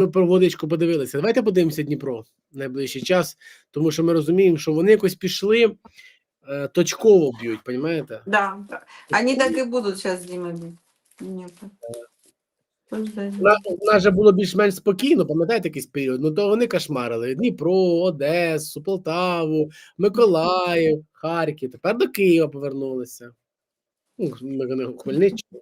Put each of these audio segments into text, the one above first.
Ми про водичку подивилися. Давайте подивимося Дніпро в найближчий час, тому що ми розуміємо, що вони якось пішли е, точково б'ють, розумієте? Да, да. Они так и будут сейчас, Дима. бить. Нет. Подожди. У нас, у нас же було більш-менш спокійно, пам'ятаєте якийсь період? Ну то вони кашмарили Дніпро, Одесу, Полтаву, Миколаїв, Харків. Тепер до Києва повернулися. Ну, ми не Хмельниччина.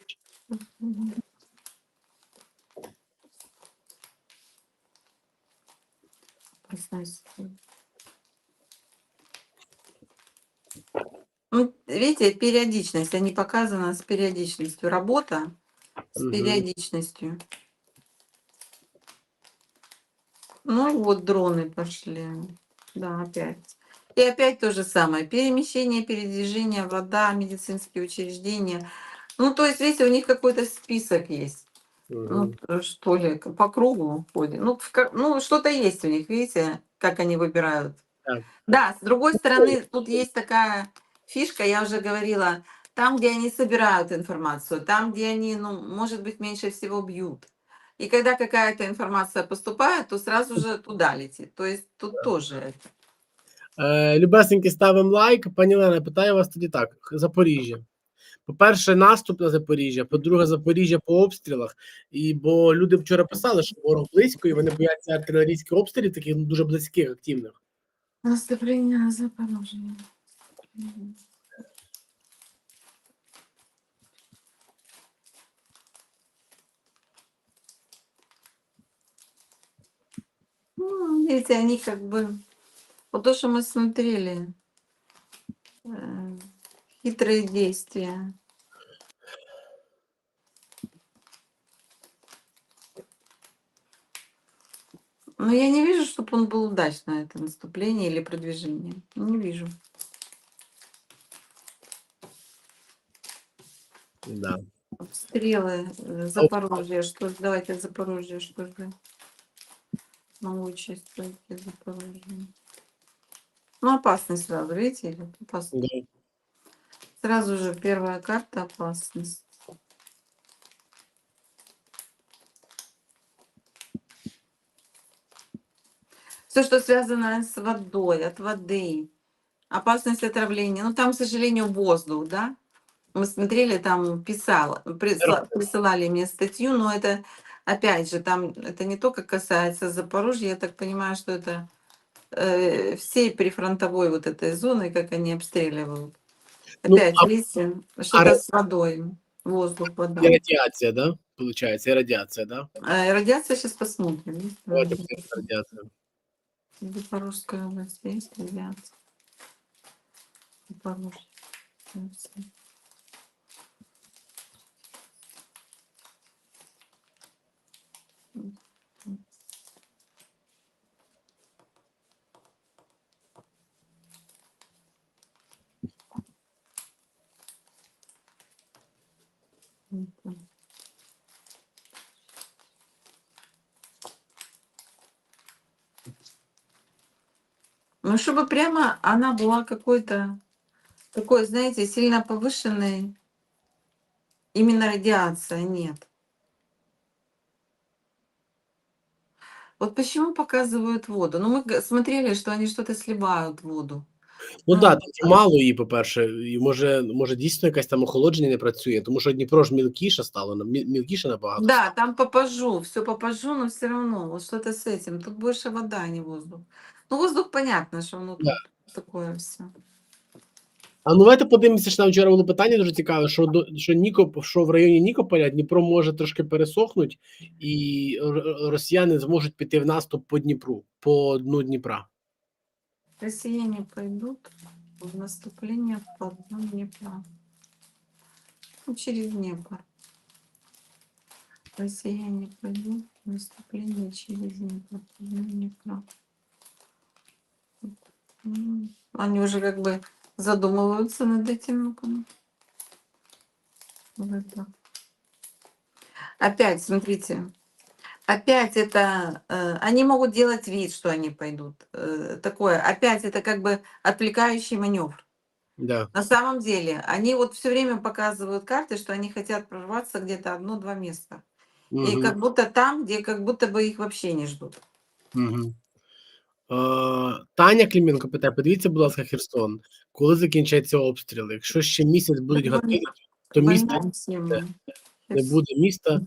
Ну, видите, периодичность, они показаны с периодичностью. Работа с Мгм. периодичностью. Ну вот дроны пошли. Да, опять. И опять то же самое. Перемещение, передвижение, вода, медицинские учреждения. Ну, то есть, видите, у них какой-то список есть. Ну, Мгм. э, что ли, к- по кругу ходит. Ну, в ка- ну, что-то есть у них, видите, как они выбирают. Так. Да, с другой стороны, тут есть такая фишка, я уже говорила, там, где они собирают информацию, там, где они, ну, может быть, меньше всего бьют. И когда какая-то информация поступает, то сразу же туда летит. То есть тут тоже это. Е, Любесеньки, ставимо лайк. Пані Лена, питаю вас тоді так: Запоріжжя. По-перше, наступ на Запоріжжя, по-друге, Запоріжжя по обстрілах. І бо люди вчора писали, що ворог близько, і вони бояться артилерійських обстрілів, таких ну, дуже близьких, активних. Наступление на Ну, видите, они как бы... Вот то, что мы смотрели. Хитрые действия. Но я не вижу, чтобы он был удачно, это наступление или продвижение. Не вижу. Да. Обстрелы э, Запорожья. Что ж, давайте Запорожье, что же. Научись стойки Запорожье. Ну, опасность сразу, видите? Опасность. Да. Сразу же первая карта опасность. Все, что связано с водой, от воды, опасность отравления. Ну, там, к сожалению, воздух, да? Мы смотрели, там писала, присла- присылали мне статью, но это, опять же, там это не только касается Запорожья, я так понимаю, что это э, всей прифронтовой вот этой зоны, как они обстреливают. Ну, Опять, а- видите, что-то ра- с водой, воздух, вода. І радіація, да? Получається, і радіація, да? Э, радиация сейчас посмотрим. есть Давайте радиация? подивимося радіацію. Запорожская область есть радиация. Запорожье. Ну, чтобы прямо она была какой-то такой, знаете, сильно повышенной именно радиация, нет. Вот почему показывают воду? Ну, мы г- смотрели, что они что-то сливают в воду. Ну Ну, так, да, там мало її, по-перше, і може, може дійсно якась там охолодження не працює, тому що Дніпро ж мілкіше стало, на- мі- мілкіше набагато. Да, там попажу, все попажу, но все равно вот что-то с этим. Тут больше вода, а не воздух. Ну, воздух понятно, что ну, Да. такое все. А ну давайте подивимося, що нам вчора було питання дуже цікаве, що до що Нікоп, що в районі Нікополя Дніпро може трошки пересохнуть, і росіяни зможуть піти в наступ по Дніпру, по дну Дніпра. Россияне пойдут в наступление по дну Днепра. Ну, через Днепр. Россияне пойдут в наступление через Днепр. по дну Днепра. Они уже как бы задумываются над этим. Вот. Опять, смотрите, опять это, э, они могут делать вид, что они пойдут. Э, такое, опять это как бы отвлекающий маневр. Да. На самом деле, они вот все время показывают карты, что они хотят прорваться где-то одно-два места. И Мгм. как будто там, где как будто бы их вообще не ждут. Мгм. Е, Таня Клименко питає: подивіться, будь ласка, Херсон, коли закінчаться обстріли? Якщо ще місяць будуть Так гатити, вони- то місто Война всем. не буде міста.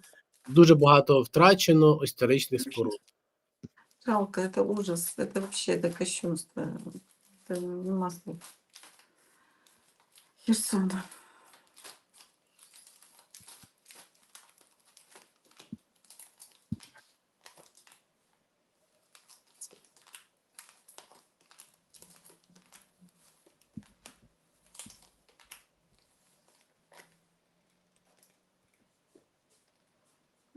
Дуже багато втрачено історичних споруд. Жалко, это ужас, это вообще это кощунство. Это нема слов. Херсон.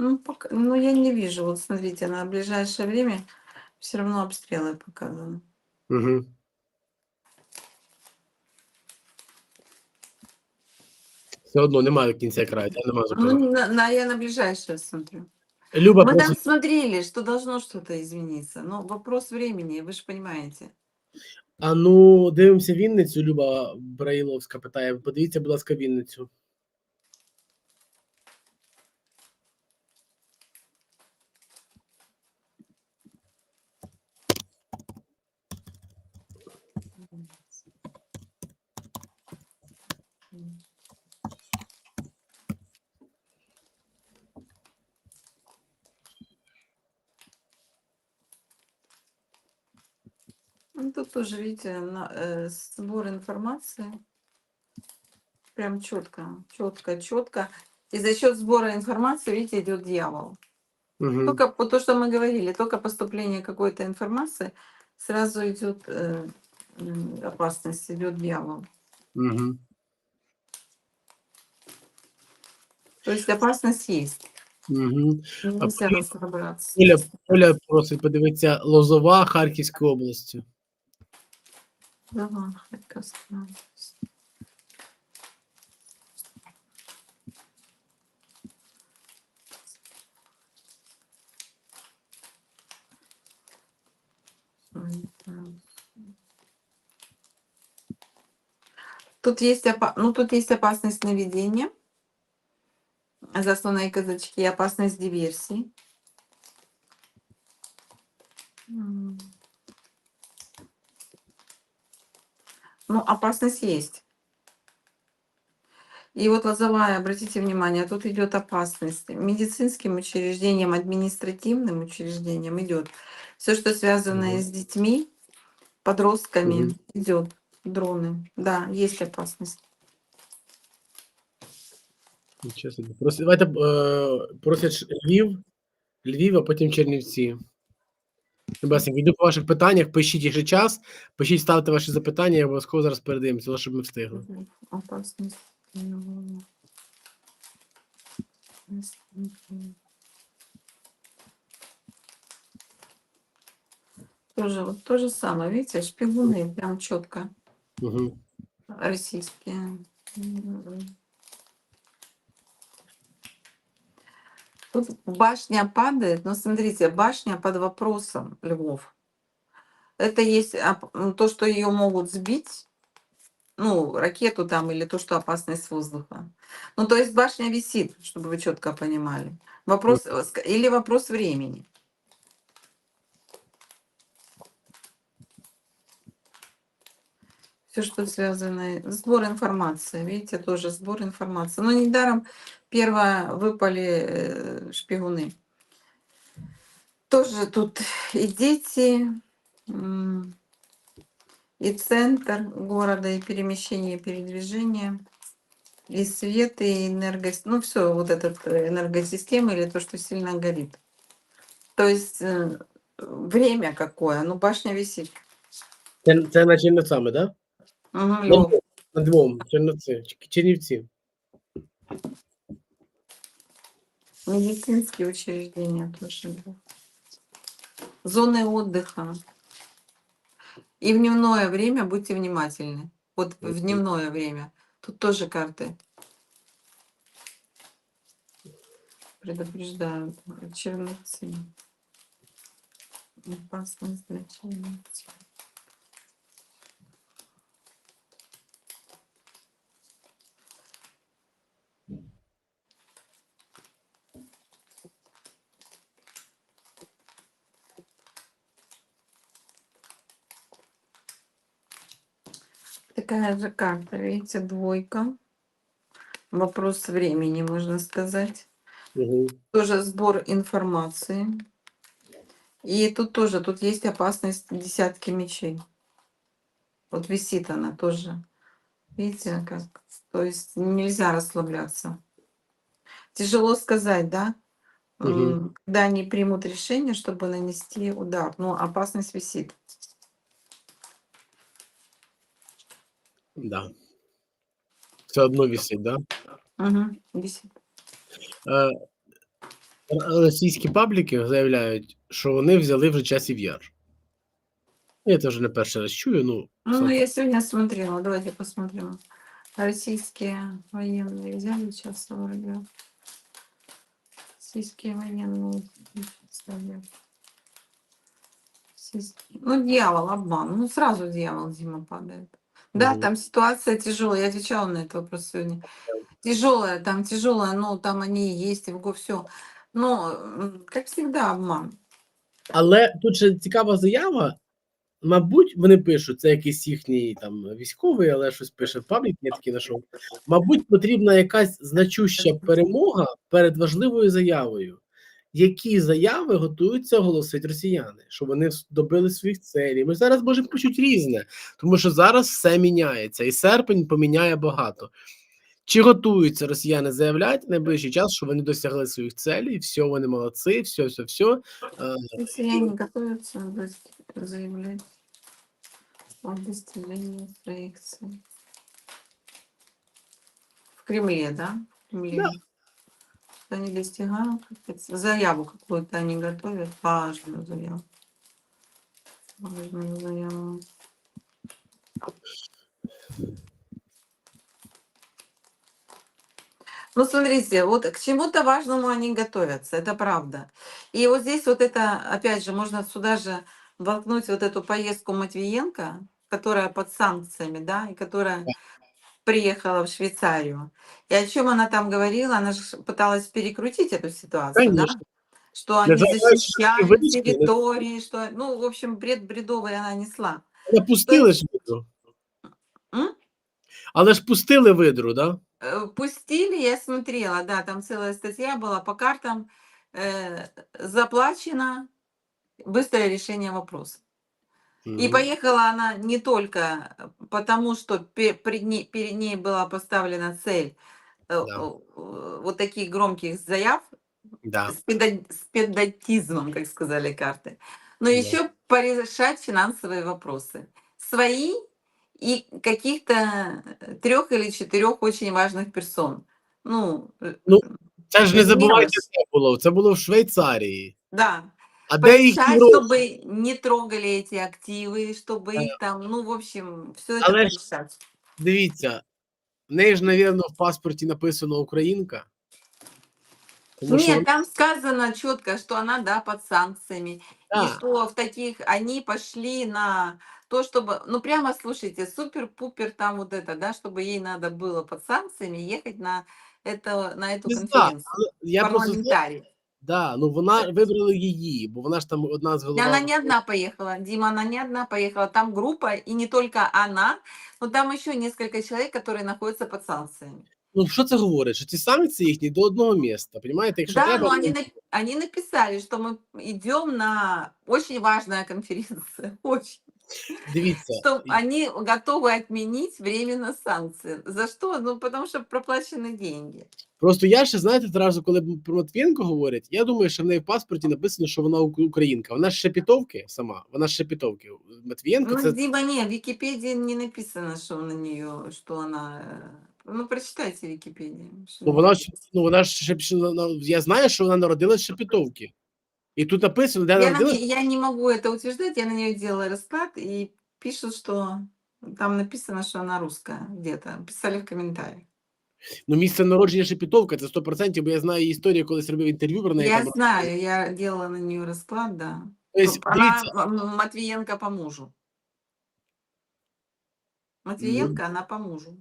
Ну, пока, ну, я не вижу. Вот смотрите, на ближайшее время все равно обстрелы показаны. Угу. Все одно немає кінця краю, я немає Ну, зупинки. на, на- я на ближайшее смотрю. Люба Мы там просить, смотрели, что должно что-то измениться. Но вопрос времени, вы же понимаете. а ну дивимося Вінницю. Люба Браїловська питає: подивіться, будь ласка, Вінницю. тут тоже, видите, на- э, сбор информации. Прям четко, четко, четко. И за счет сбора информации, видите, идет дьявол. Угу. Только по то, что мы говорили, только поступление какой-то информации, сразу идет э, м, опасность, идет дьявол. Угу. То есть опасность есть. Угу. Нельзя при- разобраться. Оля, Оля просить подивитися Лозова Харківської області. Тут есть, ну, тут есть опасность наведения, казачки, и опасность диверсии. Ну, опасность есть. И вот лозовая, обратите внимание, тут идет опасность медицинским учреждениям, административным учреждениям идет. Все, что связано Мгм. с детьми, подростками, Мгм. идет. Дроны. Да, есть опасность. Нічого собі. Прос- Давайте е, просять Ш- Львів, Львів, а потім Чернівці. Любесенько, йду по ваших питаннях, пишіть якщо час, пишіть, ставте ваші запитання, я обов'язково зараз передаємося, щоб ми встигли. Мгм. Тоже, вот то же самое, видите, шпигуны прям четко Угу. российские. Тут башня падает, но смотрите, башня под вопросом, Львов. Это есть то, что ее могут сбить, ну, ракету там или то, что опасность с воздуха. Ну, то есть башня висит, чтобы вы четко понимали. Вопрос, э, или вопрос времени. Все, что связано, сбор информации, видите, тоже сбор информации. Но недаром первое выпали э, шпигуны. Тоже тут и дети, м, и центр города, и перемещение, и передвижение, и свет, и энерго... Ну, все, вот этот э, энергосистема или то, что сильно горит. То есть э, время какое, ну, башня висит. Це, це на Чернівцями, так? Да? Мгм, На Лёв. двом, на двом, Чернівці, Ч- Чернівці. Медицинские учреждения тоже. да. Зоны отдыха. И в дневное время будьте внимательны. Вот в дневное время. Тут тоже карты. Предупреждают. Черноцы. Опасность для черноцы. Такая же карта, видите, двойка. Вопрос времени, можно сказать. Угу. Тоже сбор информации. И тут тоже, тут есть опасность десятки мечей. Вот висит она тоже. Видите, как? То есть нельзя расслабляться. Тяжело сказать, да? М, Когда они примут решение, чтобы нанести удар. Но опасность висит. Да. Все одно висить, да? Угу. Е, російські пабліки заявляють, що вони взяли вже часів яр. Я вже не перший раз чую, ну. Ну, я сегодня смотрела. Давайте посмотрим. Российские военные взяли вроде. Российские военные взяли. Ну, дьявол, обман. Ну, сразу дьявол, Дима, падает. Да, там ситуация тяжелая. Я отвечала на этот вопрос сегодня. Тяжелая, там тяжелая, но там они есть, и все. Но, м, как всегда, обман. Але тут ще цікава заява. Мабуть, вони пишуть, це якийсь їхній там військовий, але щось пише в паблік, я таки знайшов. Мабуть, потрібна якась значуща перемога перед важливою заявою. Які заяви готуються оголосити росіяни, що вони добили своїх целей. Ми зараз можемо почути різне, тому що зараз все міняється, і серпень поміняє багато. Чи готуються росіяни заявляти найближчий час, що вони досягли своїх целей, все, вони молодці, все, все, все. Россияне готовятся дос- заявлять о достижении своих целей. В да? В Кремле. Да. Они достигают, заяву какую-то они готовят, важную заяву. Важную заяву. Ну, смотрите, вот к чему-то важному они готовятся, это правда. И вот здесь вот это, опять же, можно сюда же воткнуть вот эту поездку Матвиенко, которая под санкциями, да, и которая приехала в Швейцарию. И о чем она там говорила? Она же пыталась перекрутить эту ситуацию, да? Конечно. Что они Даже защищают да? территории, что, ну, в общем, бред бредовый она несла. Але пустили ж видру. М? Але ж пустили видру, да? Э, Пустили, я смотрела, да, там целая статья была по картам. э, заплачено быстрое решение вопроса. И поехала она не только потому, что пе- пред ней- перед ней была поставлена цель э, Да. э, вот таких громких заяв Да. с, педа- с педантизмом, как сказали карты, но Да. еще порешать финансовые вопросы. Свои и каких-то трех или четырех очень важных персон. Ну, э, Ну, Це ж не Мелочь. забувайте, це було. Це було в Швейцарії. да, А де їхні порешать, гроші? чтобы не трогали эти активы, чтобы их там, ну, в общем, все это Але ж порешать. Дивіться, в неї ж, навірно, в паспорті написано Українка. Тому що Нет, вона- там сказано четко, что она, да, под санкциями. И Да. что в таких они пошли на то, чтобы, ну прямо слушайте, супер-пупер там вот это, да, чтобы ей надо было под санкциями ехать на это, на эту Не знаю, конференцию. але я просто знаю, Парламентарий. да, ну вона вибрали її, бо вона ж там одна з И голова. она не одна поехала, Дима, она не одна поехала. Там группа, и не только она, но там еще несколько человек, которые находятся под санкциями. Ну що це говорить? Що ці санкції їхні до одного міста, понімаєте? Якщо да, треба, но они, ну, на- они написали, что мы идем на очень важная конференция, очень. дивіться. что они готовы отменить временно санкции. За что? Ну, потому что проплачены деньги. Просто я ще знаєте, зразу, коли про Матвієнко говорять, я думаю, що в неї в паспорті написано, що вона ук- українка. Вона ж шепітовки сама, вона ж шепітовки. Матвієнко Ну, це Дима, не, в Википедии не написано, что на нее, что она... э, Ну, прочитайте Википедию. что ну на вона нее ж ну вона ж шеп... ну, я знаю, що вона народилась з шепітовки. І тут написано, де Я, на народилась. не- я не могу это утверждать, я на нее делала расклад, и пишут, что там написано, что она русская где-то. Писали в комментариях. Ну, місце народження шепітовка, це 100%, бо я знаю її історію, коли робив інтерв'ю про неї. Я там- знаю, я делала на нее расклад, да. Тобто, Она дивіться, м, Матвиенко по мужу. Матвиенко, она по мужу.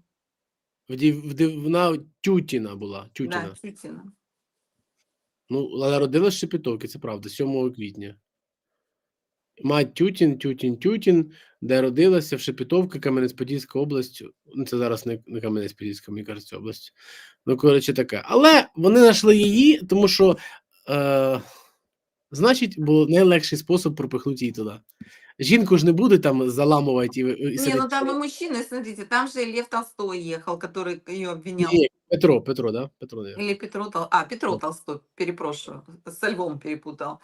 в дів- в див- вона Тютіна була. Тютіна. Да, Чутина. Ну, народилась з шепітовки, це правда, 7 квітня. Мать Тютін, Тютін, Тютін, де родилася в Шепетовці, Кам'янець-Подільська область. Ну, це зараз не, не Кам'янець-Подільська, мені кажеться, область. Ну, коротше, таке. Але вони знайшли її, тому що, е, значить, був найлегший спосіб пропихнути її туди. Жінку ж не буде там заламувати і, і Не, ну там и мужчины, смотрите, там же Лев Толстой ехал, который ее обвинял. Ні, Петро, Петро, да? Петро, наверное. Или Петро Тол... А, Петро Да. Толстой, перепрошую, со львом перепутал,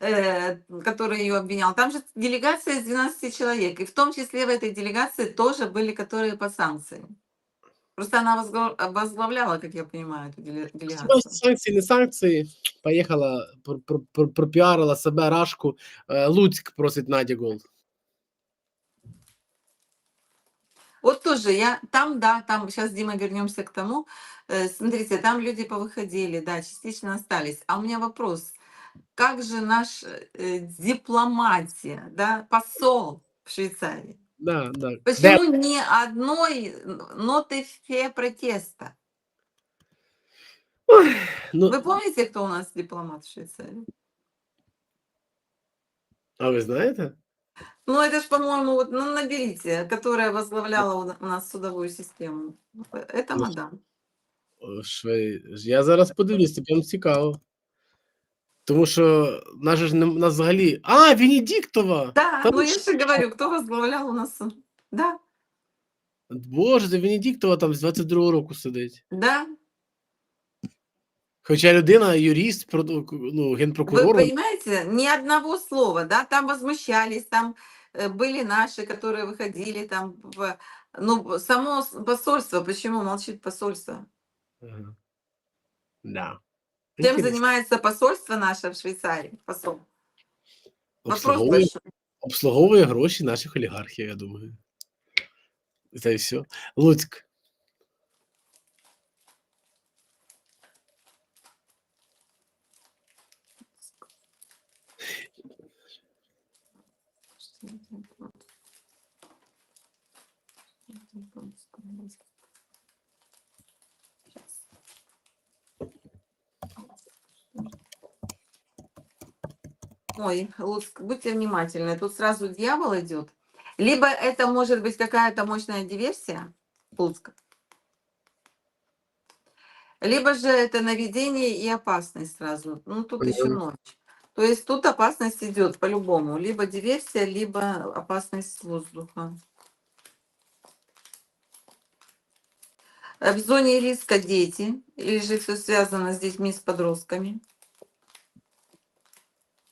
э, который ее обвинял. Там же делегация из 12 человек, и в том числе в этой делегации тоже были, которые по санкциям. Просто она возглав- возглавляла, как я понимаю, эту деле- Хіба делегацию. Санкції, не санкції. Поїхала, пр- пр- пр- пропіарила себе рашку. Е, Луцьк просить Надя Голд. Вот тоже я там, да, там сейчас, Дима, вернемся к тому. Э, Смотрите, там люди повыходили, да, частично остались. А у меня вопрос: как же наш э, дипломатия, да, посол в Швейцарии? Да, да. Почему ни одной ноты фе протеста? Ну, Вы помните, кто у нас дипломат в Швейцарии? а ви знаєте? Ну, это ж, по-моему, вот, ну, наберите, которая возглавляла у на- у нас судовую систему. Это Ну, мадам. О, Швей... Я зараз подивлюсь, це прям цікаво. Тому що нас же ж не нас взагалі. А, Венедіктова! Да, Там ну я ж- же говорю, кто возглавлял у нас? суд? Да, Боже, це Венедіктова там з 22-го року сидить. да. Хоча людина, юрист, прод- ну, Вы генпрокурор. понимаете, ни одного слова, да, там возмущались, там э, были наши, которые выходили там, в, ну, само с- посольство, почему молчит посольство? Ага. Да. Чем Інтересно. занимается посольство наше в Швейцарии? Посол. Вопрос Обслуговує, большой. обслуговує гроші наших олігархів, я думаю. Це і все. Луцьк. Ой, Луцк, будьте внимательны, тут сразу дьявол идет. Либо это может быть какая-то мощная диверсия, Луцк, либо же это наведение и опасность сразу. Ну, тут еще Понятно. ночь. То есть тут опасность идет по-любому. Либо диверсия, либо опасность с воздуха. В зоне риска дети, или же все связано с детьми, с подростками.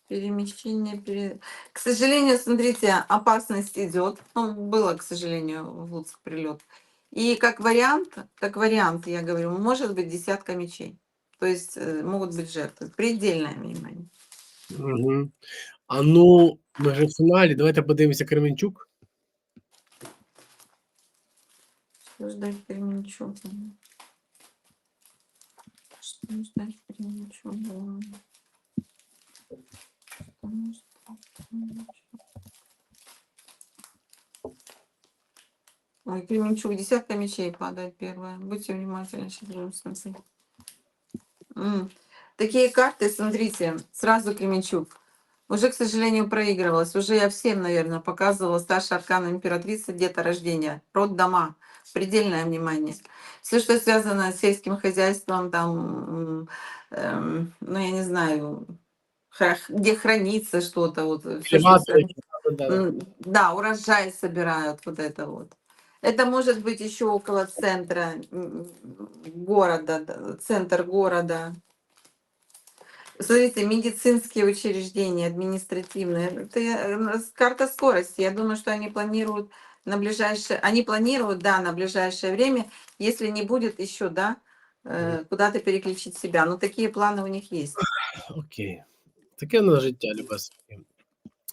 Перемещение, пере- К сожалению, смотрите, опасность идет. Ну, было, к сожалению, в Луцк прилет. И как вариант, как вариант, я говорю, может быть десятка мечей. То есть э, могут быть жертвы. Предельное внимание. Угу. А ну, ми вже в фіналі. Давайте подивимося Кременчук. Что ждать Кременчуга? Что ждать Кременчуга? Ой, Кременчуг, десятка мечей падает первая. Будьте внимательны, сейчас Такие карты, смотрите, сразу Кременчуг. Уже, к сожалению, проигрывалась. Уже я всем, наверное, показывала старшая аркана императрица, где-то рождения, род дома, предельное внимание. Все, что связано с сельским хозяйством, там, эм, ну, я не знаю, где хранится что-то, вот, всё, что да, да. Урожай собирают, вот это вот. Это может быть еще около центра города, да, центр города. Смотрите, медицинские учреждения, административные. Это э, карта скорости. Я думаю, что они планируют на ближайшее, они планируют, да, на ближайшее время, если не будет еще, да, э, куда-то переключить себя. Но такие планы у них есть. Окей. Таке на життя, любас.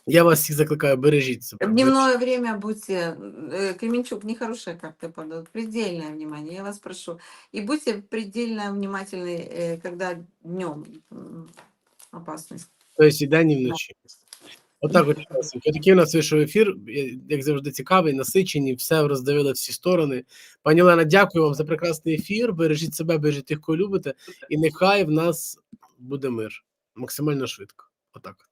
Я вас всіх закликаю, бережіть себе. В дневное время будьте, э, Кременчук, нехорошие карты падают, предельное внимание, я вас прошу. И будьте предельно внимательны, э, когда днем опасность. Тобто і день, і вночі. Отак от Часенько. Такий у нас вийшов ефір, е, як завжди, цікавий, насичений, все роздавили всі сторони. Пані Лена, дякую вам за прекрасний ефір. Бережіть себе, бережіть тих, кого любите, і нехай в нас буде мир максимально швидко. Отак. от.